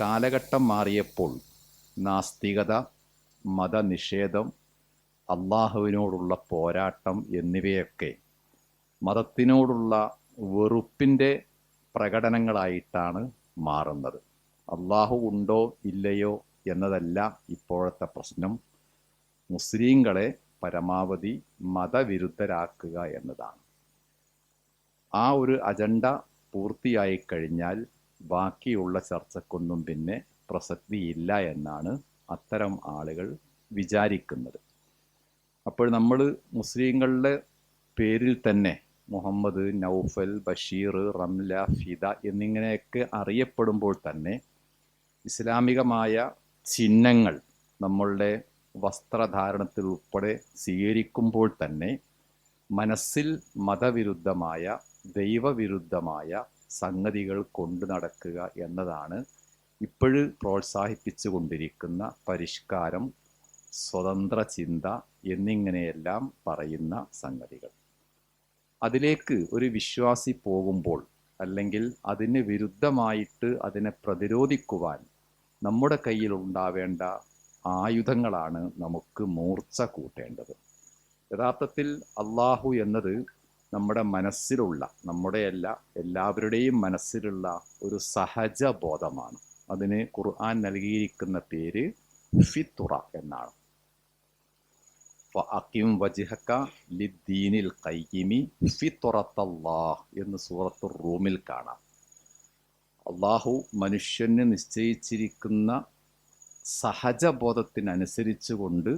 കാലഘട്ടം മാറിയപ്പോൾ നാസ്തികത മതനിഷേധം അള്ളാഹുവിനോടുള്ള പോരാട്ടം എന്നിവയൊക്കെ മതത്തിനോടുള്ള വെറുപ്പിന്റെ പ്രകടനങ്ങളായിട്ടാണ് മാറുന്നത്. അള്ളാഹു ഉണ്ടോ ഇല്ലയോ എന്നതല്ല ഇപ്പോഴത്തെ പ്രശ്നം. മുസ്ലിങ്ങളെ പരമാവധി മതവിരുദ്ധരാക്കുക എന്നതാണ്. ആ ഒരു അജണ്ട പൂർത്തിയായി കഴിഞ്ഞാൽ ബാക്കിയുള്ള ചർച്ചക്കൊന്നും പിന്നെ പ്രസക്തിയില്ല എന്നാണ് അത്തരം ആളുകൾ വിചാരിക്കുന്നത്. അപ്പോൾ നമ്മൾ മുസ്ലിങ്ങളുടെ പേരിൽ തന്നെ മുഹമ്മദ് നൗഫൽ ബഷീർ റംല ഫിദ എന്നിങ്ങനെയൊക്കെ അറിയപ്പെടുമ്പോൾ തന്നെ ഇസ്ലാമികമായ ചിഹ്നങ്ങൾ നമ്മളുടെ വസ്ത്രധാരണത്തിൽ ഉൾപ്പെടെ സ്വീകരിക്കുമ്പോൾ തന്നെ മനസ്സിൽ മതവിരുദ്ധമായ ദൈവവിരുദ്ധമായ സംഗതികൾ കൊണ്ടു നടക്കുക എന്നതാണ് ഇപ്പോഴ് പ്രോത്സാഹിപ്പിച്ചു കൊണ്ടിരിക്കുന്ന പരിഷ്കാരം സ്വതന്ത്ര ചിന്ത എന്നിങ്ങനെയെല്ലാം പറയുന്ന സംഗതികൾ. അതിലേക്ക് ഒരു വിശ്വാസി പോകുമ്പോൾ അല്ലെങ്കിൽ അതിന് വിരുദ്ധമായിട്ട് അതിനെ പ്രതിരോധിക്കുവാൻ നമ്മുടെ കയ്യിൽ ഉണ്ടാവേണ്ട ആയുധങ്ങളാണ് നമുക്ക് മൂർച്ച കൂട്ടേണ്ടത്. യഥാർത്ഥത്തിൽ അള്ളാഹു എന്നത് നമ്മുടെ മനസ്സിലുള്ള നമ്മുടെയല്ല എല്ലാവരുടെയും മനസ്സിലുള്ള ഒരു സഹജ ബോധമാണ് അതിന് ഖുർആൻ നൽകിയിരിക്കുന്ന പേര് ഫിത്തുറ എന്നാണ്. അക്കിം വജിഹക്ക ലിദ്ദീനിൽ കൈകിമി ഫിത്തുറത്തല്ലാഹ് എന്ന് സൂറത്തു റൂമിൽ കാണാം. അള്ളാഹു മനുഷ്യന് നിശ്ചയിച്ചിരിക്കുന്ന സഹജബോധത്തിനനുസരിച്ച് കൊണ്ട്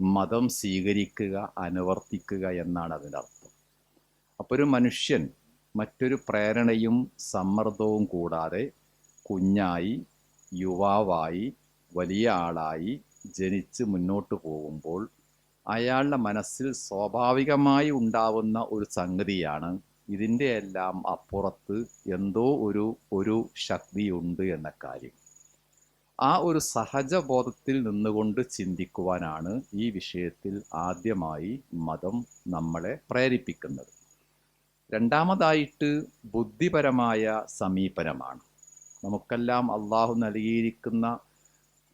മതം സ്വീകരിക്കുക അനുവർത്തിക്കുക എന്നാണ് അതിന്റെ അർത്ഥം അപ്പോൾ ഒരു മനുഷ്യൻ മറ്റൊരു പ്രേരണയും സമ്മർദ്ദവും കൂടാതെ കുഞ്ഞായി യുവാവായി വലിയ ആളായി ജനിച്ച് മുന്നോട്ട് പോകുമ്പോൾ അയാളുടെ മനസ്സിൽ സ്വാഭാവികമായി ഉണ്ടാവുന്ന ഒരു സംഗതിയാണ് ഇതിന്റെ എല്ലാം അപ്പുറത്ത് എന്തോ ഒരു ഒരു ശക്തിയുണ്ട് എന്ന കാര്യം. ആ ഒരു സഹജബോധത്തിൽ നിന്നുകൊണ്ട് ചിന്തിക്കുവാനാണ് ഈ വിഷയത്തിൽ ആദ്യമായി മതം നമ്മളെ പ്രേരിപ്പിക്കുന്നത്. രണ്ടാമതായിട്ട് ബുദ്ധിപരമായ സമീപനമാണ്. നമുക്കെല്ലാം അള്ളാഹു നൽകിയിരിക്കുന്ന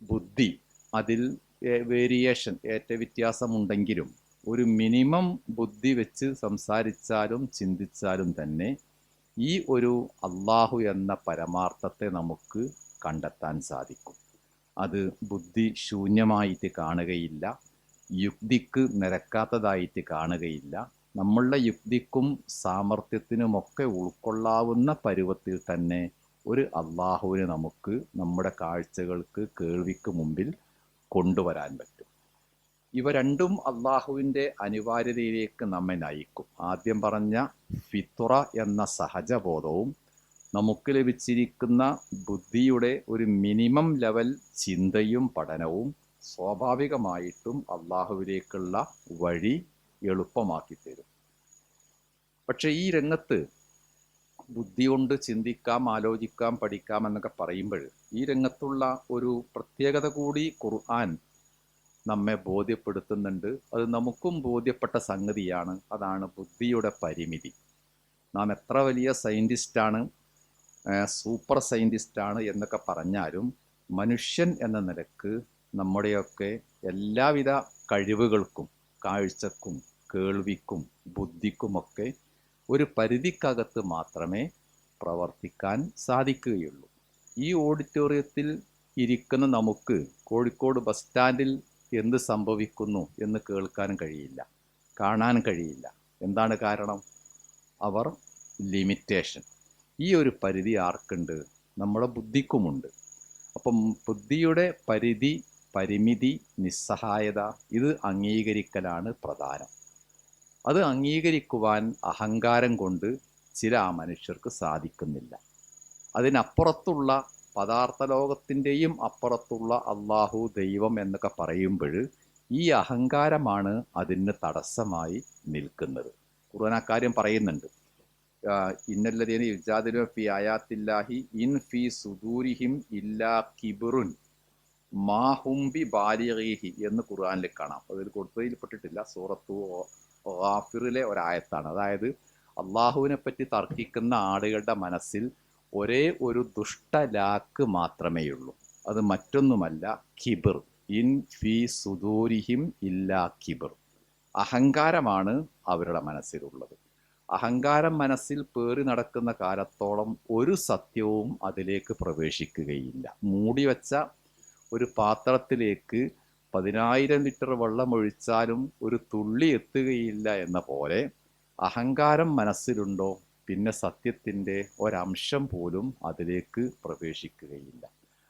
ബുദ്ധി അതിൽ വേരിയേഷൻ ഏറ്റ വ്യത്യാസമുണ്ടെങ്കിലും ഒരു മിനിമം ബുദ്ധി വെച്ച് സംസാരിച്ചാലും ചിന്തിച്ചാലും തന്നെ ഈ ഒരു അള്ളാഹു എന്ന പരമാർത്ഥത്തെ നമുക്ക് കണ്ടെത്താൻ സാധിക്കും. അത് ബുദ്ധി ശൂന്യമായിട്ട് കാണുകയില്ല യുക്തിക്ക് നിരക്കാത്തതായിട്ട് കാണുകയില്ല നമ്മളുടെ യുക്തിക്കും സാമർഥ്യത്തിനുമൊക്കെ ഉൾക്കൊള്ളാവുന്ന പരുവത്തിൽ തന്നെ ഒരു അള്ളാഹുവിനെ നമുക്ക് നമ്മുടെ കാഴ്ചകൾക്ക് കേൾവിക്ക് മുമ്പിൽ കൊണ്ടുവരാൻ പറ്റും. ഇവ രണ്ടും അള്ളാഹുവിന്റെ അനിവാര്യതയിലേക്ക് നമ്മെ നയിക്കും. ആദ്യം പറഞ്ഞ ഫിത്തുറ എന്ന സഹജബോധവും നമുക്ക് ലഭിച്ചിരിക്കുന്ന ബുദ്ധിയുടെ ഒരു മിനിമം ലെവൽ ചിന്തയും പഠനവും സ്വാഭാവികമായിട്ടും അള്ളാഹുവിലേക്കുള്ള വഴി എളുപ്പമാക്കി തരും പക്ഷെ ഈ രംഗത്ത് ബുദ്ധി കൊണ്ട് ചിന്തിക്കാം ആലോചിക്കാം പഠിക്കാം എന്നൊക്കെ പറയുമ്പോൾ ഈ രംഗത്തുള്ള ഒരു പ്രത്യേകത കൂടി ഖുർആൻ നമ്മെ ബോധ്യപ്പെടുത്തുന്നുണ്ട്. അത് നമുക്കും ബോധ്യപ്പെട്ട സംഗതിയാണ്. അതാണ് ബുദ്ധിയുടെ പരിമിതി. നാം എത്ര വലിയ സയന്റിസ്റ്റാണ് സൂപ്പർ സയന്റിസ്റ്റാണ് എന്നൊക്കെ പറഞ്ഞാലും മനുഷ്യൻ എന്ന നിലയ്ക്ക് നമ്മുടെയൊക്കെ എല്ലാവിധ കഴിവുകൾക്കും കാഴ്ചക്കും കേൾവിക്കും ബുദ്ധിക്കുമൊക്കെ ഒരു പരിധിക്കകത്ത് മാത്രമേ പ്രവർത്തിക്കാൻ സാധിക്കുകയുള്ളൂ. ഈ ഓഡിറ്റോറിയത്തിൽ ഇരിക്കുന്ന നമുക്ക് കോഴിക്കോട് ബസ് സ്റ്റാൻഡിൽ എന്ത് സംഭവിക്കുന്നു എന്ന് കേൾക്കാൻ കഴിയില്ല കാണാൻ കഴിയില്ല. എന്താണ് കാരണം? അവർ ലിമിറ്റേഷൻ. ഈ ഒരു പരിധി ആർക്കുണ്ട്? നമ്മുടെ ബുദ്ധിക്കുമുണ്ട്. അപ്പം ബുദ്ധിയുടെ പരിധി പരിമിതി നിസ്സഹായത ഇത് അംഗീകരിക്കലാണ് പ്രധാനം. അത് അംഗീകരിക്കുവാൻ അഹങ്കാരം കൊണ്ട് ചില ആ മനുഷ്യർക്ക് സാധിക്കുന്നില്ല. അതിനപ്പുറത്തുള്ള പദാർത്ഥ ലോകത്തിന്റെയും അപ്പുറത്തുള്ള അള്ളാഹു ദൈവം എന്നൊക്കെ പറയുമ്പോൾ ഈ അഹങ്കാരമാണ് അതിന് തടസ്സമായി നിൽക്കുന്നത്. ഖുർആൻ അക്കാര്യം പറയുന്നുണ്ട്. ഇന്നല്ലതീന യുജാദിലു ഫി ആയാത്തില്ലാഹി ഇൻ ഫി സുദൂരിഹിം ഇല്ലാ കിബിറുൻ മാഹുംബി ബാലിഹി എന്ന് ഖുർആനിൽ കാണാം. അതിൽ കൊടുത്തതിൽപ്പെട്ടിട്ടില്ല സൂറത്തു ഗാഫിറിലെ ഒരായത്താണ്. അതായത് അള്ളാഹുവിനെ പറ്റി തർക്കിക്കുന്ന ആളുകളുടെ മനസ്സിൽ ഒരേ ഒരു ദുഷ്ടലാക്ക് മാത്രമേയുള്ളൂ. അത് മറ്റൊന്നുമല്ല കിബിർ. ഇൻ ഫി സുദൂരിഹിം ഇല്ലാ കിബിർ. അഹങ്കാരമാണ് അവരുടെ മനസ്സിലുള്ളത്. അഹങ്കാരം മനസ്സിൽ പേറി നടക്കുന്ന കാലത്തോളം ഒരു സത്യവും അതിലേക്ക് പ്രവേശിക്കുകയില്ല. മൂടിവെച്ച ഒരു പാത്രത്തിലേക്ക് പതിനായിരം ലിറ്റർ വെള്ളം ഒഴിച്ചാലും ഒരു തുള്ളി എത്തുകയില്ല എന്ന പോലെ അഹങ്കാരം മനസ്സിലുണ്ടോ? പിന്നെ സത്യത്തിന്റെ ഒരംശം പോലും അതിലേക്ക് പ്രവേശിക്കുകയില്ല.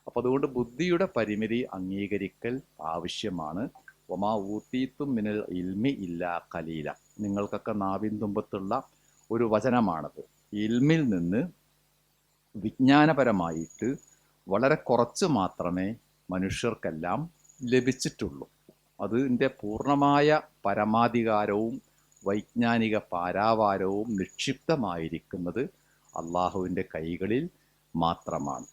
അപ്പോൾ അതുകൊണ്ട് ബുദ്ധിയുടെ പരിമിതി അംഗീകരിക്കൽ ആവശ്യമാണ്. ഒമാ ഊത്തീത്തും മിനൽ ഇൽമി ഇല്ല കലീല നിങ്ങൾക്കൊക്കെ നാവിൻ തുമ്പത്തുള്ള ഒരു വചനമാണത്. ഇൽമിൽ നിന്ന് വിജ്ഞാനപരമായിട്ട് വളരെ കുറച്ച് മാത്രമേ മനുഷ്യർക്കെല്ലാം ലഭിച്ചിട്ടുള്ളൂ. അതിന്റെ പൂർണമായ പരമാധികാരവും വൈജ്ഞാനിക പാരാവാരവും നിക്ഷിപ്തമായിരിക്കുന്നത് അള്ളാഹുവിന്റെ കൈകളിൽ മാത്രമാണ്.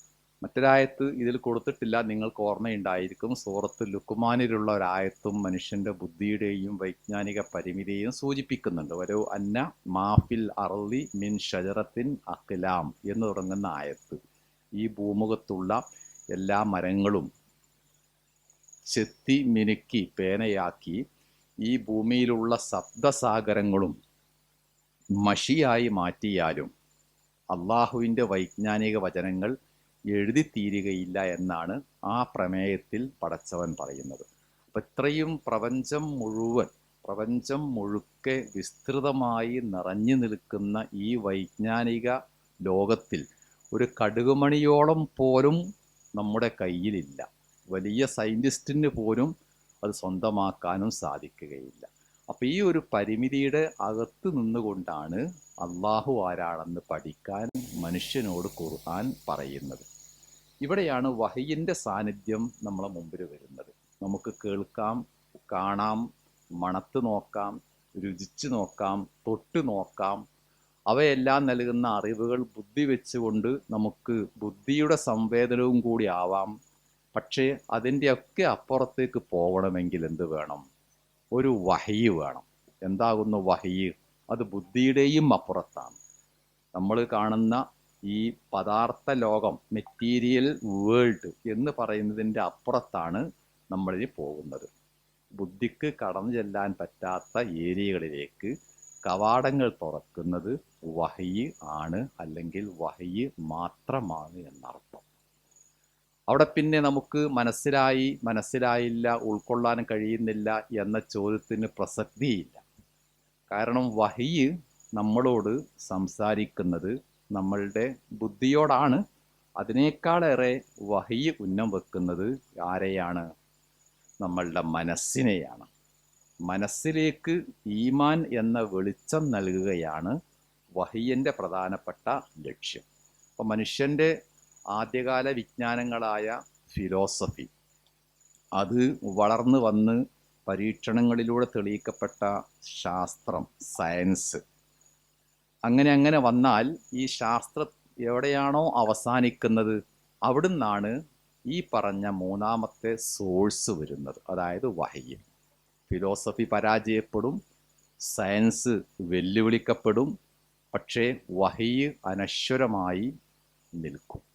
മറ്റൊരായത്ത് ഇതിൽ കൊടുത്തിട്ടില്ല നിങ്ങൾക്ക് ഓർമ്മയുണ്ടായിരിക്കും. സൂറത്ത് ലുക്കുമാനിലുള്ള ഒരായത്തും മനുഷ്യന്റെ ബുദ്ധിയുടെയും വൈജ്ഞാനിക പരിമിതിയെയും സൂചിപ്പിക്കുന്നുണ്ട്. ഒരു അന്ന മാഫിൽ അർലി മിൻ ഷജറത്തിൻ അഖിലാം എന്ന് തുടങ്ങുന്ന ആയത്ത്. ഈ ഭൂമുഖത്തുള്ള എല്ലാ മരങ്ങളും ചെത്തി മിനുക്കി പേനയാക്കി ഈ ഭൂമിയിലുള്ള ശബ്ദസാഗരങ്ങളും മഷിയായി മാറ്റിയാലും അള്ളാഹുവിന്റെ വൈജ്ഞാനിക വചനങ്ങൾ എഴുതി തീരുകയില്ല എന്നാണ് ആ പ്രമേയത്തിൽ പടച്ചവൻ പറയുന്നത്. അപ്പം ഇത്രയും പ്രപഞ്ചം മുഴുവൻ പ്രപഞ്ചം മുഴുക്കെ വിസ്തൃതമായി നിറഞ്ഞു നിൽക്കുന്ന ഈ വൈജ്ഞാനിക ലോകത്തിൽ ഒരു കടുകുമണിയോളം പോലും നമ്മുടെ കയ്യിലില്ല. വലിയ സയന്റിസ്റ്റിന് പോലും അത് സ്വന്തമാക്കാനും സാധിക്കുകയില്ല. അപ്പോൾ ഈ ഒരു പരിമിതിയുടെ അകത്ത് നിന്നുകൊണ്ടാണ് അള്ളാഹു ആരാണെന്ന് പഠിക്കാൻ മനുഷ്യനോട് ഖുർആൻ പറയുന്നത്. ഇവിടെയാണ് വഹയിന്റെ സാന്നിധ്യം നമ്മളെ മുമ്പിൽ വരുന്നത്. നമുക്ക് കേൾക്കാം കാണാം മണത്ത് നോക്കാം രുചിച്ച് നോക്കാം തൊട്ട് നോക്കാം. അവയെല്ലാം നൽകുന്ന അറിവുകൾ ബുദ്ധി വെച്ചുകൊണ്ട് നമുക്ക് ബുദ്ധിയുടെ സംവേദനവും കൂടി ആവാം. പക്ഷേ അതിന്റെയൊക്കെ അപ്പുറത്തേക്ക് പോകണമെങ്കിൽ എന്ത് വേണം? ഒരു വഹയി വേണം. എന്താകുന്നു വഹയി അത് ബുദ്ധിയുടെയും അപ്പുറത്താണ്. നമ്മൾ കാണുന്ന ഈ പദാർത്ഥ ലോകം മെറ്റീരിയൽ വേൾഡ് എന്ന് പറയുന്നതിന്റെ അപ്പുറത്താണ് നമ്മളിൽ പോകുന്നത്. ബുദ്ധിക്ക് കടന്നു ചെല്ലാൻ പറ്റാത്ത ഏരിയകളിലേക്ക് കവാടങ്ങൾ തുറക്കുന്നത് വഹയി ആണ് അല്ലെങ്കിൽ വഹയി മാത്രമാണ് എന്നർത്ഥം. അവിടെ പിന്നെ നമുക്ക് മനസ്സിലായി മനസ്സിലായില്ല ഉൾക്കൊള്ളാൻ കഴിയുന്നില്ല എന്ന ചോദ്യത്തിന് പ്രസക്തിയില്ല. കാരണം വഹിയ് നമ്മളോട് സംസാരിക്കുന്നത് നമ്മളുടെ ബുദ്ധിയോടാണ്. അതിനേക്കാളേറെ വഹിയ് ഉന്നം വെക്കുന്നത് ആരെയാണ്? നമ്മളുടെ മനസ്സിനെയാണ്. മനസ്സിലേക്ക് ഈമാൻ എന്ന വെളിച്ചം നൽകുകയാണ് വഹിയന്റെ പ്രധാനപ്പെട്ട ലക്ഷ്യം. അപ്പം മനുഷ്യന്റെ ആദ്യകാല വിജ്ഞാനങ്ങളായ ഫിലോസഫി. അത് വളർന്നു വന്ന് പരീക്ഷണങ്ങളിലൂടെ തെളിയിക്കപ്പെട്ട ശാസ്ത്രം സയൻസ്. അങ്ങനെ അങ്ങനെ വന്നാൽ ഈ ശാസ്ത്ര എവിടെയാണോ അവസാനിക്കുന്നത് അവിടുന്നാണ് ഈ പറഞ്ഞ മൂന്നാമത്തെ സോഴ്സ് വരുന്നത് അതായത് വഹയ്യ ഫിലോസഫി പരാജയപ്പെടും സയൻസ് വെല്ലുവിളിക്കപ്പെടും പക്ഷേ വഹയ്യ് അനശ്വരമായി നിൽക്കും.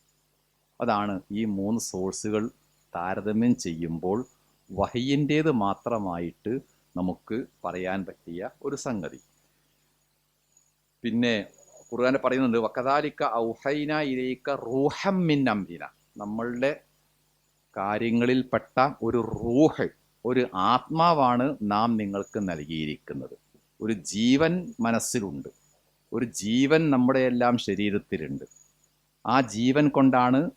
അതാണ് ഈ മൂന്ന് സോഴ്സുകൾ താരതമ്യം ചെയ്യുമ്പോൾ വഹയിന്റേത് മാത്രമായിട്ട് നമുക്ക് പറയാൻ പറ്റിയ ഒരു സംഗതി. പിന്നെ ഖുർആൻ പറയുന്നുണ്ട് വക്കതാലിക്ക ഔഹൈന ഇലേക്ക റൂഹം മിൻ അംബിന നമ്മളുടെ കാര്യങ്ങളിൽപ്പെട്ട ഒരു റൂഹ് ഒരു ആത്മാവാണ് നാം നിങ്ങൾക്ക് നൽകിയിരിക്കുന്നത്. ഒരു ജീവൻ മനസ്സിലുണ്ട്. ഒരു ജീവൻ നമ്മുടെ എല്ലാം ശരീരത്തിലുണ്ട്. ആ ജീവൻ കൊണ്ടാണ്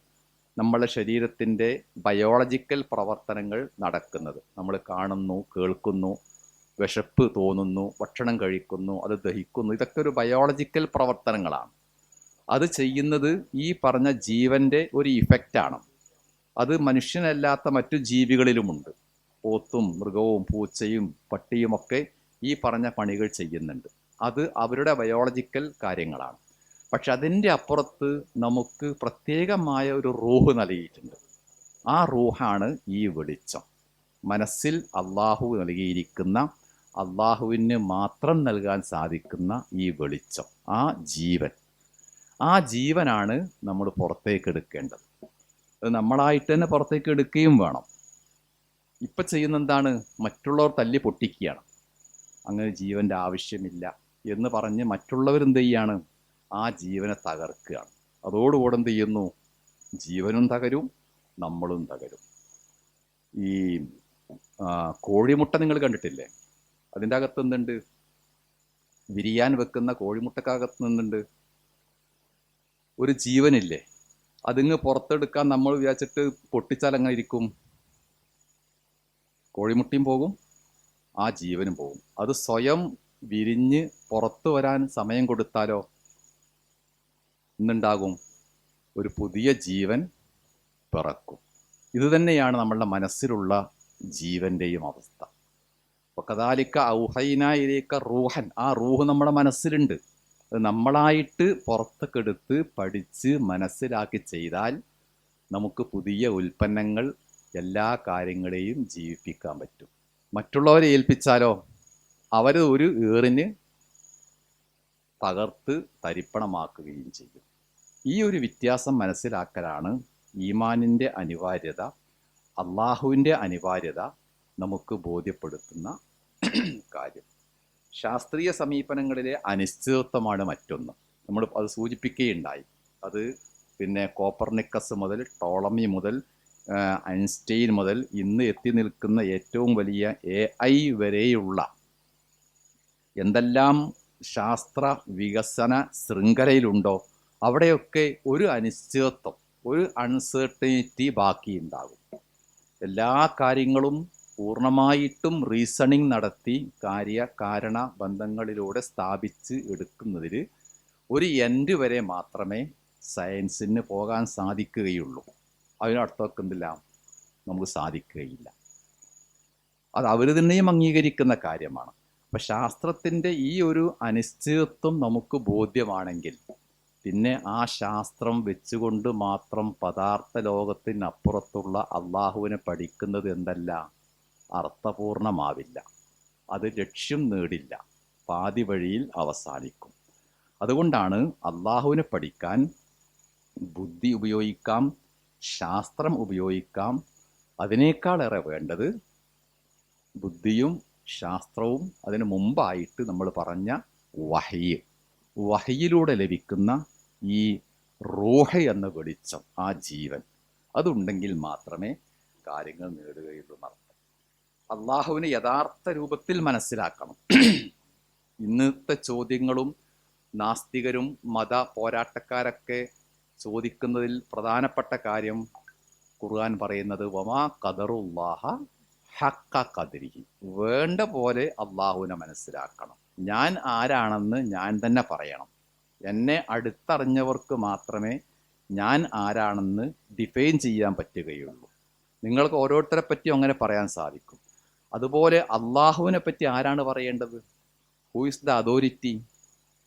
നമ്മളെ ശരീരത്തിന്റെ ബയോളജിക്കൽ പ്രവർത്തനങ്ങൾ നടക്കുന്നത്. നമ്മൾ കാണുന്നു കേൾക്കുന്നു വിശപ്പ് തോന്നുന്നു ഭക്ഷണം കഴിക്കുന്നു അത് ദഹിക്കുന്നു. ഇതൊക്കെ ഒരു ബയോളജിക്കൽ പ്രവർത്തനങ്ങളാണ്. അത് ചെയ്യുന്നത് ഈ പറഞ്ഞ ജീവന്റെ ഒരു ഇഫക്റ്റാണ് അത് മനുഷ്യനല്ലാത്ത മറ്റു ജീവികളിലുമുണ്ട്. പോത്തും മൃഗവും പൂച്ചയും പട്ടിയുമൊക്കെ ഈ പറഞ്ഞ പണികൾ ചെയ്യുന്നുണ്ട്. അത് അവരുടെ ബയോളജിക്കൽ കാര്യങ്ങളാണ്. പക്ഷെ അതിന്റെ അപ്പുറത്ത് നമുക്ക് പ്രത്യേകമായ ഒരു റൂഹ് നൽകിയിട്ടുണ്ട്. ആ റൂഹാണ് ഈ വെളിച്ചം. മനസ്സിൽ അള്ളാഹു നൽകിയിരിക്കുന്ന അള്ളാഹുവിന് മാത്രം നൽകാൻ സാധിക്കുന്ന ഈ വെളിച്ചം ആ ജീവൻ. ആ ജീവനാണ് നമ്മൾ പുറത്തേക്ക് എടുക്കേണ്ടത്. അത് നമ്മളായിട്ട് തന്നെ പുറത്തേക്ക് എടുക്കുകയും വേണം. ഇപ്പം ചെയ്യുന്ന എന്താണ്? മറ്റുള്ളവർ തല്ലി പൊട്ടിക്കുകയാണ്. അങ്ങനെ ജീവന്റെ ആവശ്യമില്ല എന്ന് പറഞ്ഞ് മറ്റുള്ളവർ എന്ത് ചെയ്യാണ്? ആ ജീവനെ തകർക്കുകയാണ്. അതോടുകൂടെ എന്ത് ചെയ്യുന്നു? ജീവനും തകരും നമ്മളും തകരും. ഈ കോഴിമുട്ട നിങ്ങൾ കണ്ടിട്ടില്ലേ? അതിന്റെ അകത്ത് എന്തുണ്ട്? വിരിയാൻ വെക്കുന്ന കോഴിമുട്ടക്കകത്ത് നിന്നുണ്ട്. ഒരു ജീവനില്ലേ? അതിങ്ങ് പുറത്തെടുക്കാൻ നമ്മൾ വിചാരിച്ചിട്ട് പൊട്ടിച്ചാൽ അങ്ങനെ ഇരിക്കും? കോഴിമുട്ടയും പോകും ആ ജീവനും പോകും. അത് സ്വയം വിരിഞ്ഞ് പുറത്തു വരാൻ സമയം കൊടുത്താലോ? ഇന്നുണ്ടാകും. ഒരു പുതിയ ജീവൻ പിറക്കും. ഇതുതന്നെയാണ് നമ്മളുടെ മനസ്സിലുള്ള ജീവന്റെയും അവസ്ഥ. അപ്പൊ കഥാലിക്ക ഔഹൈനായിരിക്ക റൂഹൻ. ആ റൂഹ് നമ്മുടെ മനസ്സിലുണ്ട്. അത് നമ്മളായിട്ട് പുറത്തേക്കെടുത്ത് പഠിച്ച് മനസ്സിലാക്കി ചെയ്താൽ നമുക്ക് പുതിയ ഉൽപ്പന്നങ്ങൾ എല്ലാ കാര്യങ്ങളെയും ജീവിപ്പിക്കാൻ പറ്റും. മറ്റുള്ളവരെ ഏൽപ്പിച്ചാലോ? അവർ ഒരു ഏറിന് തകർത്ത് തരിപ്പണമാക്കുകയും ചെയ്യും. ഈ ഒരു വ്യത്യാസം മനസ്സിലാക്കലാണ് ഈമാനിന്റെ അനിവാര്യത അള്ളാഹുവിന്റെ അനിവാര്യത നമുക്ക് ബോധ്യപ്പെടുത്തുന്ന കാര്യം. ശാസ്ത്രീയ സമീപനങ്ങളിലെ അനിശ്ചിതത്വമാണ് മറ്റൊന്ന്. നമ്മൾ അത് സൂചിപ്പിക്കുകയുണ്ടായി. അത് പിന്നെ കോപ്പർനിക്കസ് മുതൽ ടോളമി മുതൽ ഐൻസ്റ്റൈൻ മുതൽ ഇന്ന് എത്തി നിൽക്കുന്ന ഏറ്റവും വലിയ എ ഐ വരെയുള്ള എന്തെല്ലാം ശാസ്ത്ര വികസന ശൃംഖലയിലുണ്ടോ? അവിടെയൊക്കെ ഒരു അനിശ്ചിതത്വം ഒരു അൺസർട്ടനിറ്റി ബാക്കിയുണ്ടാകും. എല്ലാ കാര്യങ്ങളും പൂർണമായിട്ടും റീസണിങ് നടത്തി കാര്യ കാരണ ബന്ധങ്ങളിലൂടെ സ്ഥാപിച്ച് എടുക്കുന്നതിൽ ഒരു എൻഡ് വരെ മാത്രമേ സയൻസിന് പോകാൻ സാധിക്കുകയുള്ളൂ. അതിനർത്ഥമൊക്കെ എന്തില്ല? നമുക്ക് സാധിക്കുകയില്ല. അത് അവർ തന്നെയും അംഗീകരിക്കുന്ന കാര്യമാണ്. അപ്പം ശാസ്ത്രത്തിന്റെ ഈ ഒരു അനിശ്ചിതത്വം നമുക്ക് ബോധ്യമാണെങ്കിൽ പിന്നെ ആ ശാസ്ത്രം വെച്ചുകൊണ്ട് മാത്രം പദാർത്ഥ ലോകത്തിനപ്പുറത്തുള്ള അള്ളാഹുവിനെ പഠിക്കുന്നത് എന്തല്ല? അർത്ഥപൂർണമാവില്ല. അത് ലക്ഷ്യം നേടില്ല. പാതി വഴിയിൽ അവസാനിക്കും. അതുകൊണ്ടാണ് അള്ളാഹുവിനെ പഠിക്കാൻ ബുദ്ധി ഉപയോഗിക്കാം ശാസ്ത്രം ഉപയോഗിക്കാം. അതിനേക്കാളേറെ വേണ്ടത് ബുദ്ധിയും ശാസ്ത്രവും അതിനു മുമ്പായിട്ട് നമ്മൾ പറഞ്ഞ വഹയ് വഹയിലൂടെ ലഭിക്കുന്ന ഈ റൂഹ എന്ന വെളിച്ചം ആ ജീവൻ അതുണ്ടെങ്കിൽ മാത്രമേ കാര്യങ്ങൾ നേടുകയുള്ളൂ എന്നർത്ഥം അള്ളാഹുവിനെ യഥാർത്ഥ രൂപത്തിൽ മനസ്സിലാക്കണം. ഇന്നത്തെ ചോദ്യങ്ങളും നാസ്തികരും മത പോരാട്ടക്കാരൊക്കെ ചോദിക്കുന്നതിൽ പ്രധാനപ്പെട്ട കാര്യം ഖുർആൻ പറയുന്നത് വമാ കദറുല്ലാഹ ഹക്ക കതിരിഹി വേണ്ട പോലെ അള്ളാഹുവിനെ മനസ്സിലാക്കണം. ഞാൻ ആരാണെന്ന് ഞാൻ തന്നെ പറയണം. എന്നെ അടുത്തറിഞ്ഞവർക്ക് മാത്രമേ ഞാൻ ആരാണെന്ന് ഡിഫൈൻ ചെയ്യാൻ പറ്റുകയുള്ളൂ. നിങ്ങൾക്ക് ഓരോരുത്തരെ പറ്റിയും അങ്ങനെ പറയാൻ സാധിക്കും. അതുപോലെ അള്ളാഹുവിനെ പറ്റി ആരാണ് പറയേണ്ടത്? ഹൂ ഇസ് ദ അതോറിറ്റി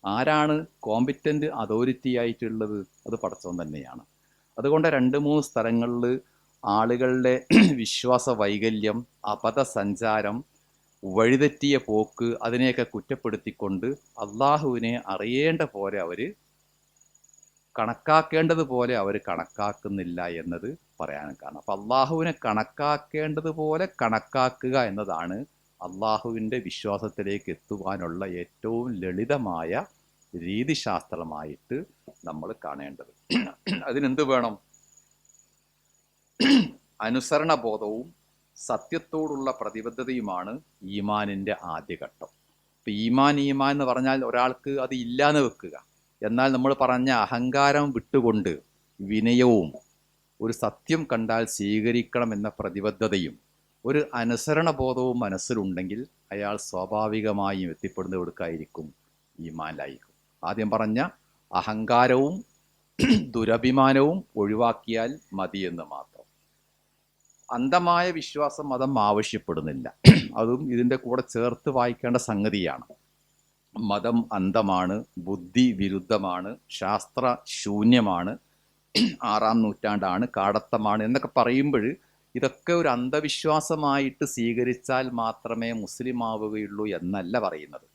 ആരാണ് കോമ്പിറ്റന്റ് അതോറിറ്റി ആയിട്ടുള്ളത്? അത് പടച്ചവൻ തന്നെയാണ്. അതുകൊണ്ട് രണ്ട് മൂന്ന് സ്ഥലങ്ങളിൽ ആളുകളുടെ വിശ്വാസ വൈകല്യം അപഥസഞ്ചാരം വഴിതെറ്റിയ പോക്ക് അതിനെയൊക്കെ കുറ്റപ്പെടുത്തിക്കൊണ്ട് അള്ളാഹുവിനെ അറിയേണ്ട പോലെ അവർ കണക്കാക്കേണ്ടതുപോലെ അവർ കണക്കാക്കുന്നില്ല എന്നത് പറയാൻ കാരണം. അപ്പം അള്ളാഹുവിനെ കണക്കാക്കേണ്ടതുപോലെ കണക്കാക്കുക എന്നതാണ് അള്ളാഹുവിന്റെ വിശ്വാസത്തിലേക്ക് എത്തുവാനുള്ള ഏറ്റവും ലളിതമായ രീതിശാസ്ത്രമായിട്ട് നമ്മൾ കാണേണ്ടത്. അതിനെന്ത് വേണം? അനുസരണബോധവും സത്യത്തോടുള്ള പ്രതിബദ്ധതയുമാണ് ഈമാനിന്റെ ആദ്യഘട്ടം. ഇപ്പം ഈമാൻ ഈമാൻ എന്ന് പറഞ്ഞാൽ ഒരാൾക്ക് അത് ഇല്ലാന്ന് വെക്കുക. എന്നാൽ നമ്മൾ പറഞ്ഞ അഹങ്കാരം വിട്ടുകൊണ്ട് വിനയവും ഒരു സത്യം കണ്ടാൽ സ്വീകരിക്കണം എന്ന പ്രതിബദ്ധതയും ഒരു അനുസരണ ബോധവും മനസ്സിലുണ്ടെങ്കിൽ അയാൾ സ്വാഭാവികമായും എത്തിപ്പെടുന്ന എവിടുക്കായിരിക്കും? ഈമാനിലായിരിക്കും. ആദ്യം പറഞ്ഞ അഹങ്കാരവും ദുരഭിമാനവും ഒഴിവാക്കിയാൽ മതിയെന്ന് മാത്രം. അന്ധമായ വിശ്വാസം മതം ആവശ്യപ്പെടുന്നില്ല. അതും ഇതിന്റെ കൂടെ ചേർത്ത് വായിക്കേണ്ട സംഗതിയാണ്. മതം അന്ധമാണ് ബുദ്ധി വിരുദ്ധമാണ് ശാസ്ത്ര ശൂന്യമാണ് ആറാം നൂറ്റാണ്ടാണ് കാടത്തമാണ് എന്നൊക്കെ പറയുമ്പോൾ ഇതൊക്കെ ഒരു അന്ധവിശ്വാസമായിട്ട് സ്വീകരിച്ചാൽ മാത്രമേ മുസ്ലിം ആവുകയുള്ളൂ എന്നല്ല പറയുന്നത്.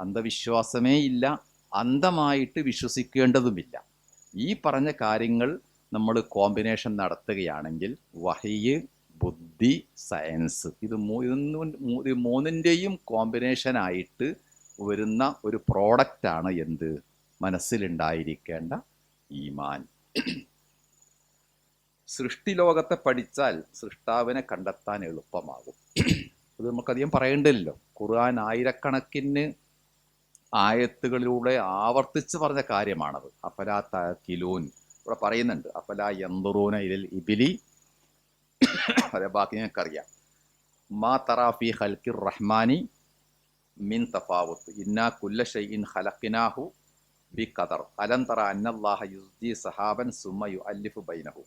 അന്ധവിശ്വാസമേ ഇല്ല അന്ധമായിട്ട് വിശ്വസിക്കേണ്ടതുമില്ല. ഈ പറഞ്ഞ കാര്യങ്ങൾ നമ്മൾ കോമ്പിനേഷൻ നടത്തുകയാണെങ്കിൽ വഹിയ് ബുദ്ധി സയൻസ് ഇത് ഇത് മൂന്നിന്റെയും കോമ്പിനേഷനായിട്ട് വരുന്ന ഒരു പ്രോഡക്റ്റാണ് എന്ത്? മനസ്സിലുണ്ടായിരിക്കേണ്ട ഈമാൻ. സൃഷ്ടിലോകത്തെ പഠിച്ചാൽ സൃഷ്ടാവിനെ കണ്ടെത്താൻ എളുപ്പമാകും. ഇത് നമുക്കധികം പറയേണ്ടല്ലോ ഖുർആൻ ആയിരക്കണക്കിന് ആയത്തുകളിലൂടെ ആവർത്തിച്ച് പറഞ്ഞ കാര്യമാണത്. അഫലാ കിലൂൻ ഇവിടെ പറയുന്നുണ്ട്. അഫല യന്തുറൂന ഇലിൽ ഇബിലി. അതെ ബാക്കി ഞങ്ങൾക്കറിയാം. മാ തറാഫി ഹൽക്കിർ റഹ്മാനി മിൻ തഫാവുത്ത്. ഇന്നാ കുല്ല ഷൈഇൻ ഹലക്കിനാഹു ബി ഖദർ. അലം തറ അന്നല്ലാഹ യുസ്ദി സഹാബൻ സുമ യുഅല്ലിഫു ബൈനഹു.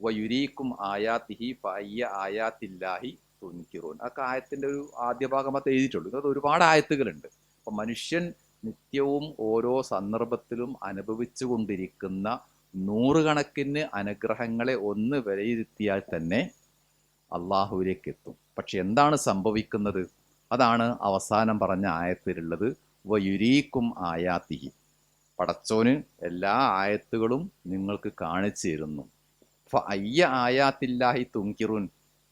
വ വയുരീക്കും ആയാത്തിഹി ഫയ്യ ആയാത്തില്ലാഹി തുൻകിറൂൻ. അതൊക്കെ ആയത്തിന്റെ ഒരു ആദ്യ ഭാഗമത്തെ എഴുതിയിട്ടുള്ളൂ. അത് ഒരുപാട് ആയത്തുകളുണ്ട്. അപ്പം മനുഷ്യൻ നിത്യവും ഓരോ സന്ദർഭത്തിലും അനുഭവിച്ചു കൊണ്ടിരിക്കുന്ന നൂറുകണക്കിന് അനുഗ്രഹങ്ങളെ ഒന്ന് വിലയിരുത്തിയാൽ തന്നെ അള്ളാഹുവിലേക്ക് എത്തും പക്ഷെ എന്താണ് സംഭവിക്കുന്നത്? അതാണ് അവസാനം പറഞ്ഞ ആയത്തിലുള്ളത്. വയുരീക്കും ആയാത്തിഹി. പടച്ചോന് എല്ലാ ആയത്തുകളും നിങ്ങൾക്ക് കാണിച്ചു തരുന്നു. അയ്യ ആയാത്തില്ലാഹി തുങ്കിറുൻ.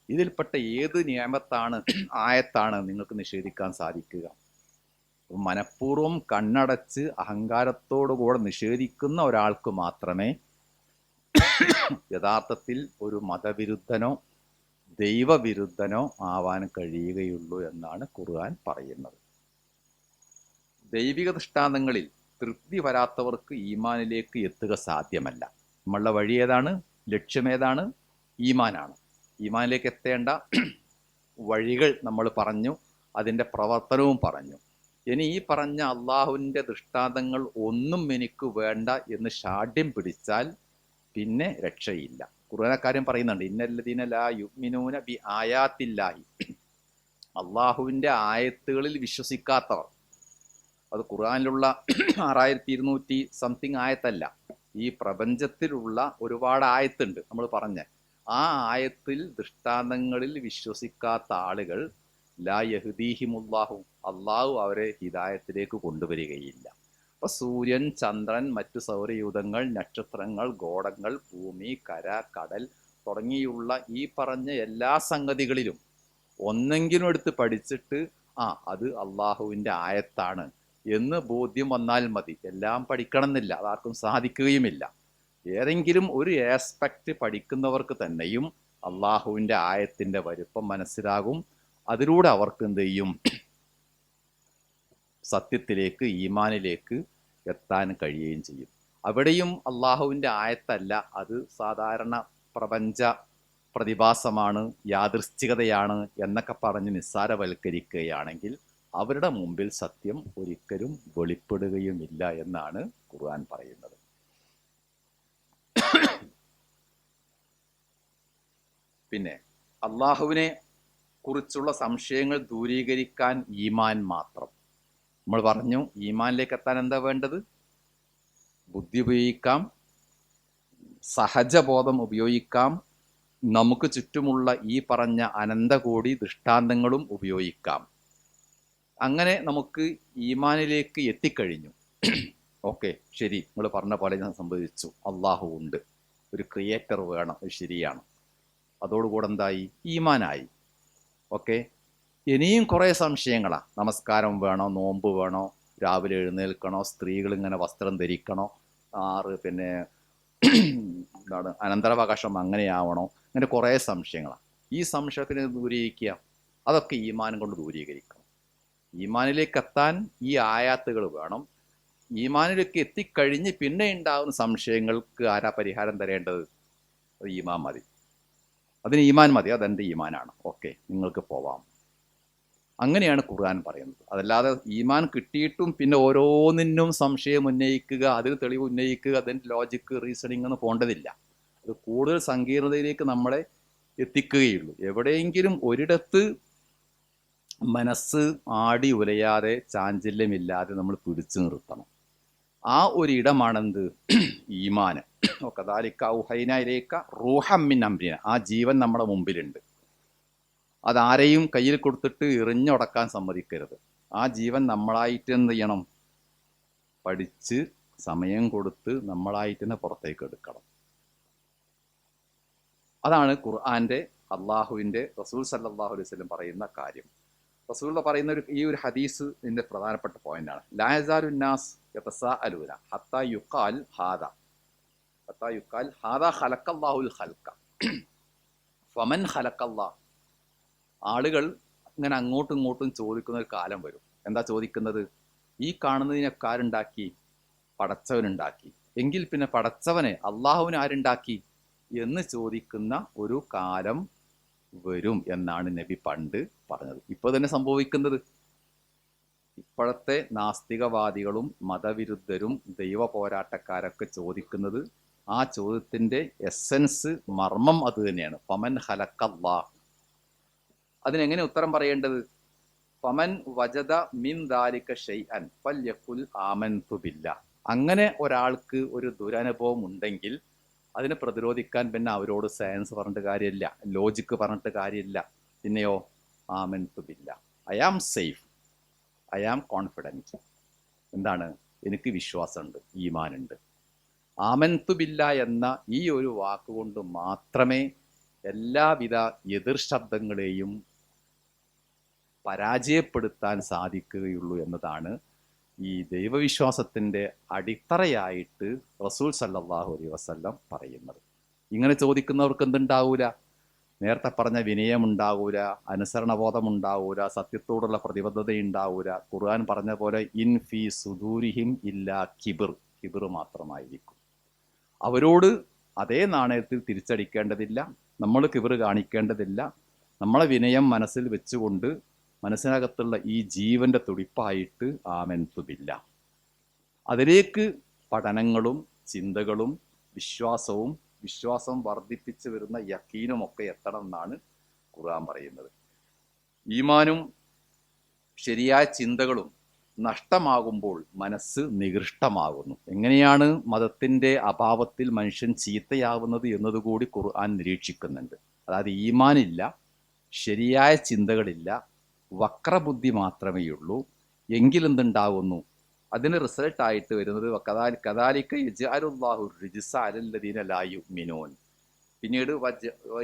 ഇതിൽപ്പെട്ട ഏത് നിയമത്താണ് ആയത്താണ് നിങ്ങൾക്ക് നിഷേധിക്കാൻ സാധിക്കുക? മനഃപൂർവം കണ്ണടച്ച് അഹങ്കാരത്തോടുകൂടെ നിഷേധിക്കുന്ന ഒരാൾക്ക് മാത്രമേ യഥാർത്ഥത്തിൽ ഒരു മതവിരുദ്ധനോ ദൈവവിരുദ്ധനോ ആവാൻ കഴിയുകയുള്ളൂ എന്നാണ് ഖുർആൻ പറയുന്നത്. ദൈവിക ദൃഷ്ടാന്തങ്ങളിൽ തൃപ്തി വരാത്തവർക്ക് ഈമാനിലേക്ക് എത്തുക സാധ്യമല്ല. നമ്മളുടെ വഴി ഏതാണ്? ലക്ഷ്യമേതാണ് ഈമാനാണ്. ഈമാനിലേക്ക് എത്തേണ്ട വഴികൾ നമ്മൾ പറഞ്ഞു അതിന്റെ പ്രവർത്തനവും പറഞ്ഞു. ഇനി ഈ പറഞ്ഞ അള്ളാഹുവിന്റെ ദൃഷ്ടാന്തങ്ങൾ ഒന്നും എനിക്ക് വേണ്ട എന്ന് ഷാഠ്യം പിടിച്ചാൽ പിന്നെ രക്ഷയില്ല. ഖുർആന കാര്യം പറയുന്നുണ്ട് ഇന്നല്ലദീന ലാ യുഗ്മിനൂന ബി ആയാത്തില്ലാഹി. അള്ളാഹുവിന്റെ ആയത്തുകളിൽ വിശ്വസിക്കാത്തവർ അത് ഖുർആനിലുള്ള ആറായിരത്തി ഇരുന്നൂറ്റി സംതിങ് ആയത്തല്ല ഈ പ്രപഞ്ചത്തിലുള്ള ഒരുപാട് ആയത്തുണ്ട്. നമ്മൾ പറഞ്ഞ ആ ആയത്തിൽ ദൃഷ്ടാന്തങ്ങളിൽ വിശ്വസിക്കാത്ത ആളുകൾ ലാ യഹുദീഹിമുല്ലാഹു. അള്ളാഹു അവരെ ഹിദായത്തിലേക്ക് കൊണ്ടുവരികയില്ല. അപ്പൊ സൂര്യൻ ചന്ദ്രൻ മറ്റു സൗരയൂഥങ്ങൾ നക്ഷത്രങ്ങൾ ഗോടങ്ങൾ ഭൂമി കര കടൽ തുടങ്ങിയുള്ള ഈ പറഞ്ഞ എല്ലാ സംഗതികളിലും ഒന്നെങ്കിലും എടുത്ത് പഠിച്ചിട്ട് ആ അത് അള്ളാഹുവിന്റെ ആയത്താണ് എന്ന് ബോധ്യം വന്നാൽ മതി. എല്ലാം പഠിക്കണമെന്നില്ല. അതാർക്കും സാധിക്കുകയുമില്ല. ഏതെങ്കിലും ഒരു ആസ്പെക്റ്റ് പഠിക്കുന്നവർക്ക് തന്നെയും അള്ളാഹുവിന്റെ ആയത്തിന്റെ വലുപ്പം മനസ്സിലാകും. അതിലൂടെ അവർക്ക് എന്ത് ചെയ്യും? സത്യത്തിലേക്ക് ഈമാനിലേക്ക് എത്താൻ കഴിയുകയും ചെയ്യും. അവിടെയും അള്ളാഹുവിന്റെ ആയത്തല്ല. അത് സാധാരണ പ്രപഞ്ച പ്രതിഭാസമാണ് യാദൃശ്ചികതയാണ് എന്നൊക്കെ പറഞ്ഞ് നിസ്സാരവൽക്കരിക്കുകയാണെങ്കിൽ അവരുടെ മുമ്പിൽ സത്യം ഒരിക്കലും വെളിപ്പെടുകയുമില്ല എന്നാണ് ഖുർആൻ പറയുന്നത്. പിന്നെ അള്ളാഹുവിനെ കുറിച്ചുള്ള സംശയങ്ങൾ ദൂരീകരിക്കാൻ ഈമാൻ മാത്രം. നമ്മൾ പറഞ്ഞു ഈമാനിലേക്ക് എത്താൻ എന്താ വേണ്ടത്? ബുദ്ധി ഉപയോഗിക്കാം സഹജബോധം ഉപയോഗിക്കാം നമുക്ക് ചുറ്റുമുള്ള ഈ പറഞ്ഞ അനന്തകോടി ദൃഷ്ടാന്തങ്ങളും ഉപയോഗിക്കാം. അങ്ങനെ നമുക്ക് ഈമാനിലേക്ക് എത്തിക്കഴിഞ്ഞു. ഓക്കെ ശരി. നിങ്ങൾ പറഞ്ഞ പോലെ ഞാൻ സംബന്ധിച്ചു അള്ളാഹു ഉണ്ട്. ഒരു ക്രിയേറ്റർ വേണം അത് ശരിയാണ്. അതോടുകൂടെ എന്തായി? ഈമാനായി. ഓക്കെ. ഇനിയും കുറേ സംശയങ്ങളാണ് നമസ്കാരം വേണോ? നോമ്പ് വേണോ? രാവിലെ എഴുന്നേൽക്കണോ? സ്ത്രീകൾ ഇങ്ങനെ വസ്ത്രം ധരിക്കണോ? ആറ് പിന്നെ എന്താണ് അനന്തരാവകാശം അങ്ങനെയാവണോ? അങ്ങനെ കുറേ സംശയങ്ങളാണ് ഈ സംശയത്തിന് ദൂരീകരിക്കുക. അതൊക്കെ ഈമാനം കൊണ്ട് ദൂരീകരിക്കണം. ഈമാനിലേക്ക് എത്താൻ ഈ ആയാത്തുകൾ വേണം. ഈമാനിലേക്ക് എത്തിക്കഴിഞ്ഞ് പിന്നെ ഉണ്ടാകുന്ന സംശയങ്ങൾക്ക് ആരാ പരിഹാരം തരേണ്ടത്? അത് മതി. അതിന് ഈമാൻ മതി അതെന്റെ ഈമാനാണ്. ഓക്കെ നിങ്ങൾക്ക് പോവാം. അങ്ങനെയാണ് ഖുർആൻ പറയുന്നത്. അതല്ലാതെ ഈമാൻ കിട്ടിയിട്ടും പിന്നെ ഓരോന്നിനും സംശയം ഉന്നയിക്കുക അതിന് തെളിവ് ഉന്നയിക്കുക അതിന്റെ ലോജിക്ക് റീസണിങ് ഒന്നും പോകേണ്ടതില്ല അത് കൂടുതൽ സങ്കീർണതയിലേക്ക് നമ്മളെ എത്തിക്കുകയുള്ളൂ. എവിടെയെങ്കിലും ഒരിടത്ത് മനസ്സ് ആടി ഉലയാതെ ചാഞ്ചല്യമില്ലാതെ നമ്മൾ പിടിച്ചു നിർത്തണം. ആ ഒരു ഇടമാണെന്ത് ഈമാന് ഉഹൈനയിലേക്ക റൂഹമ്മിൻ അംരിന. ആ ജീവൻ നമ്മുടെ മുമ്പിലുണ്ട്. അതാരെയും കയ്യിൽ കൊടുത്തിട്ട് എറിഞ്ഞുടക്കാൻ സമ്മതിക്കരുത്. ആ ജീവൻ നമ്മളായിട്ട് എന്ത് ചെയ്യണം? പഠിച്ച് സമയം കൊടുത്ത് നമ്മളായിട്ട് തന്നെ പുറത്തേക്ക് എടുക്കണം. അതാണ് ഖുർആന്റെ അള്ളാഹുവിന്റെ റസൂൽ സല്ലാഹു അലൈവല്ലം പറയുന്ന കാര്യം. റസൂൽ പറയുന്ന ഒരു ഈ ഒരു ഹദീസ് ഇതിന്റെ പ്രധാനപ്പെട്ട പോയിന്റാണ് ലായസാലുന്നാസ് യതസാഅലൂന ഹത്താ യുഖാൽ ഹാദ. ഹത്താ യുഖാൽ ഹാദ ഖൽഖ. ഫമൻ ഖലഖല്ലാ. ആളുകൾ ഇങ്ങനെ അങ്ങോട്ടും ഇങ്ങോട്ടും ചോദിക്കുന്ന ഒരു കാലം വരും. എന്താ ചോദിക്കുന്നത്? ഈ കാണുന്നതിനൊക്കെ ആരുണ്ടാക്കി പടച്ചവനുണ്ടാക്കി. എങ്കിൽ പിന്നെ പടച്ചവനെ അള്ളാഹുവിന് ആരുണ്ടാക്കി എന്ന് ചോദിക്കുന്ന ഒരു കാലം വരും എന്നാണ് നബി പണ്ട് പറഞ്ഞത്. ഇപ്പൊ തന്നെ സംഭവിക്കുന്നത്. ഇപ്പോഴത്തെ നാസ്തികവാദികളും മതവിരുദ്ധരും ദൈവ പോരാട്ടക്കാരൊക്കെ ചോദിക്കുന്നത് ആ ചോദ്യത്തിന്റെ എസൻസ് മർമ്മം അത് തന്നെയാണ്. പമൻ ഹലക്കല്ലാ അതിനെങ്ങനെ ഉത്തരം പറയേണ്ടത്? പമൻ വജദ മിൻ ദാലിക ഷൈഅൻ ഫല്യഖുൽ ആമൻതു ബില്ലാ അങ്ങനെ ഒരാൾക്ക് ഒരു ദുരനുഭവം ഉണ്ടെങ്കിൽ അതിനെ പ്രതിരോധിക്കാൻ പിന്നെ അവരോട് സയൻസ് പറഞ്ഞിട്ട് കാര്യമില്ല. ലോജിക്ക് പറഞ്ഞിട്ട് കാര്യമില്ല. പിന്നെയോ ആമൻതു ബില്ലാ. I am safe I am confident എന്താണ്? എനിക്ക് വിശ്വാസമുണ്ട്. ഈമാനുണ്ട്. ആമൻതു ബില്ല എന്ന ഈ ഒരു വാക്കുകൊണ്ട് മാത്രമേ എല്ലാവിധ എതിർ ശബ്ദങ്ങളെയും പരാജയപ്പെടുത്താൻ സാധിക്കുകയുള്ളൂ എന്നതാണ് ഈ ദൈവവിശ്വാസത്തിന്റെ അടിത്തറയായിട്ട് റസൂൽ സല്ലാഹു അലൈ വസ്ല്ലാം പറയുന്നത്. ഇങ്ങനെ ചോദിക്കുന്നവർക്ക് എന്തുണ്ടാവൂല? നേരത്തെ പറഞ്ഞ വിനയം ഉണ്ടാവൂല അനുസരണബോധം ഉണ്ടാവൂല സത്യത്തോടുള്ള പ്രതിബദ്ധത ഉണ്ടാവൂല ഖുർആൻ പറഞ്ഞ പോലെ ഇൻ ഫി സുദൂരിഹിം ഇല്ല കിബിർ കിബിർ മാത്രമായിരിക്കും. അവരോട് അതേ നാണയത്തിൽ തിരിച്ചടിക്കേണ്ടതില്ല നമ്മൾ കിബിർ കാണിക്കേണ്ടതില്ല. നമ്മളെ വിനയം മനസ്സിൽ വെച്ചുകൊണ്ട് മനസ്സിനകത്തുള്ള ഈ ജീവന്റെ തുടിപ്പായിട്ട് ആമെന്തുമില്ല അതിലേക്ക് പഠനങ്ങളും ചിന്തകളും വിശ്വാസവും വിശ്വാസം വർദ്ധിപ്പിച്ചു വരുന്ന യക്കീനും ഒക്കെ എത്തണം എന്നാണ് ഖുർആൻ പറയുന്നത്. ഈമാനും ശരിയായ ചിന്തകളും നഷ്ടമാകുമ്പോൾ മനസ്സ് നികൃഷ്ടമാകുന്നു. എങ്ങനെയാണ് മതത്തിന്റെ അഭാവത്തിൽ മനുഷ്യൻ ചീത്തയാവുന്നത് എന്നതുകൂടി ഖുർആൻ നിരീക്ഷിക്കുന്നുണ്ട്. അതായത് ഈമാനില്ല ശരിയായ ചിന്തകളില്ല വക്രബുദ്ധി മാത്രമേ ഉള്ളൂ എങ്കിലെന്തുണ്ടാകുന്നു അതിന് റിസൾട്ട് ആയിട്ട് വരുന്നത് കദാലി കദാലിക്ക യജാലുല്ലാഹു റിജിസ അലല്ലദീന ലാ യുമിനൂൻ. പിന്നീട്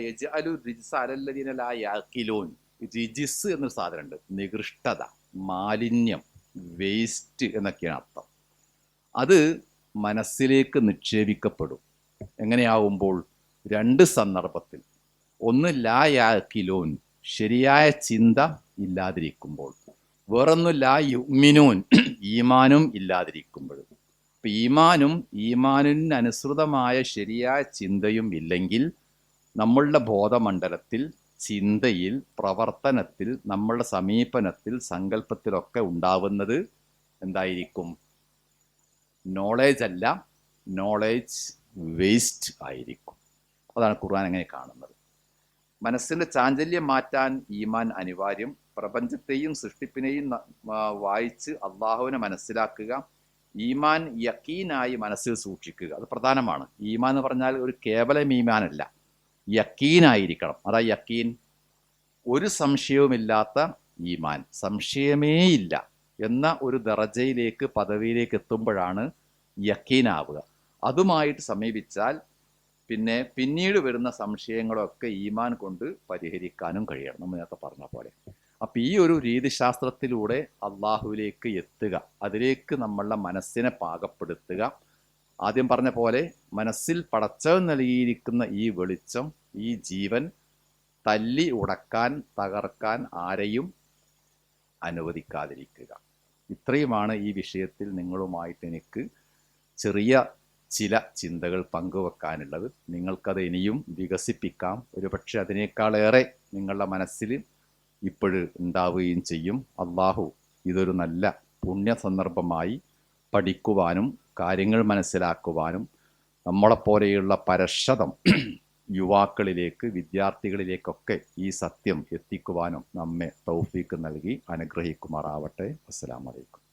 യജഅലു റിജിസ അലല്ലദീന ലാ യാഖിലൂൻ. റിജിസ് എന്നൊരു സാധനമുണ്ട്. നികൃഷ്ടത മാലിന്യം വേസ്റ്റ് എന്നൊക്കെയാണ് അർത്ഥം. അത് മനസ്സിലേക്ക് നിക്ഷേപിക്കപ്പെടും. എങ്ങനെയാവുമ്പോൾ? രണ്ട് സന്ദർഭത്തിൽ. ഒന്ന് ലാ യാഖിലൂൻ. ശരിയായ ചിന്ത ഇല്ലാതിരിക്കുമ്പോൾ. വേറൊന്നും ലാ യുമിനൂൻ ഈമാനും ഇല്ലാതിരിക്കുമ്പോൾ. ഇപ്പം ഈമാനും ഈമാനിന് അനുസൃതമായ ശരിയായ ചിന്തയും ഇല്ലെങ്കിൽ നമ്മളുടെ ബോധമണ്ഡലത്തിൽ ചിന്തയിൽ പ്രവർത്തനത്തിൽ നമ്മളുടെ സമീപനത്തിൽ സങ്കല്പത്തിലൊക്കെ ഉണ്ടാവുന്നത് എന്തായിരിക്കും? നോളേജ് അല്ല നോളേജ് വേസ്റ്റ് ആയിരിക്കും. അതാണ് ഖുർആൻ അങ്ങനെ കാണുന്നത്. മനസ്സിന്റെ ചാഞ്ചല്യം മാറ്റാൻ ഈമാൻ അനിവാര്യം. പ്രപഞ്ചത്തെയും സൃഷ്ടിപ്പിനെയും വായിച്ച് അള്ളാഹുവിനെ മനസ്സിലാക്കുക ഈമാൻ യക്കീനായി മനസ്സിൽ സൂക്ഷിക്കുക. അത് പ്രധാനമാണ്. ഈമാൻ എന്ന് പറഞ്ഞാൽ ഒരു കേവലം ഈമാനല്ല. യക്കീനായിരിക്കണം. അതാ യക്കീൻ. ഒരു സംശയവുമില്ലാത്ത ഈമാൻ. സംശയമേ ഇല്ല എന്ന ഒരു ദറജയിലേക്ക് പദവിയിലേക്ക് എത്തുമ്പോഴാണ് യക്കീനാവുക. അതുമായിട്ട് സമീപിച്ചാൽ പിന്നെ പിന്നീട് വരുന്ന സംശയങ്ങളൊക്കെ ഈമാൻ കൊണ്ട് പരിഹരിക്കാനും കഴിയണം. നമ്മൾ നേരത്തെ പറഞ്ഞ പോലെ. അപ്പൊ ഈ ഒരു രീതിശാസ്ത്രത്തിലൂടെ അള്ളാഹുവിലേക്ക് എത്തുക. അതിലേക്ക് നമ്മളുടെ മനസ്സിനെ പാകപ്പെടുത്തുക. ആദ്യം പറഞ്ഞ പോലെ മനസ്സിൽ പടച്ചവൻ നൽകിയിരിക്കുന്ന ഈ വെളിച്ചം ഈ ജീവൻ തല്ലി ഉടക്കാൻ തകർക്കാൻ ആരെയും അനുവദിക്കാതിരിക്കുക. ഇത്രയുമാണ് ഈ വിഷയത്തിൽ നിങ്ങളുമായിട്ട് എനിക്ക് ചെറിയ ചില ചിന്തകൾ പങ്കുവെക്കാനുള്ളത്. നിങ്ങൾക്കത് ഇനിയും വികസിപ്പിക്കാം. ഒരുപക്ഷെ അതിനേക്കാളേറെ നിങ്ങളുടെ മനസ്സിൽ ഇപ്പോഴ് ഉണ്ടാവുകയും ചെയ്യും. അള്ളാഹു ഇതൊരു നല്ല പുണ്യ സന്ദർഭമായി പഠിക്കുവാനും കാര്യങ്ങൾ മനസ്സിലാക്കുവാനും നമ്മളെപ്പോലെയുള്ള പരക്ഷതം യുവാക്കളിലേക്ക് വിദ്യാർത്ഥികളിലേക്കൊക്കെ ഈ സത്യം എത്തിക്കുവാനും നമ്മെ തൗഫീക്ക് നൽകി അനുഗ്രഹിക്കുമാറാവട്ടെ. അസ്സലാമലൈക്കും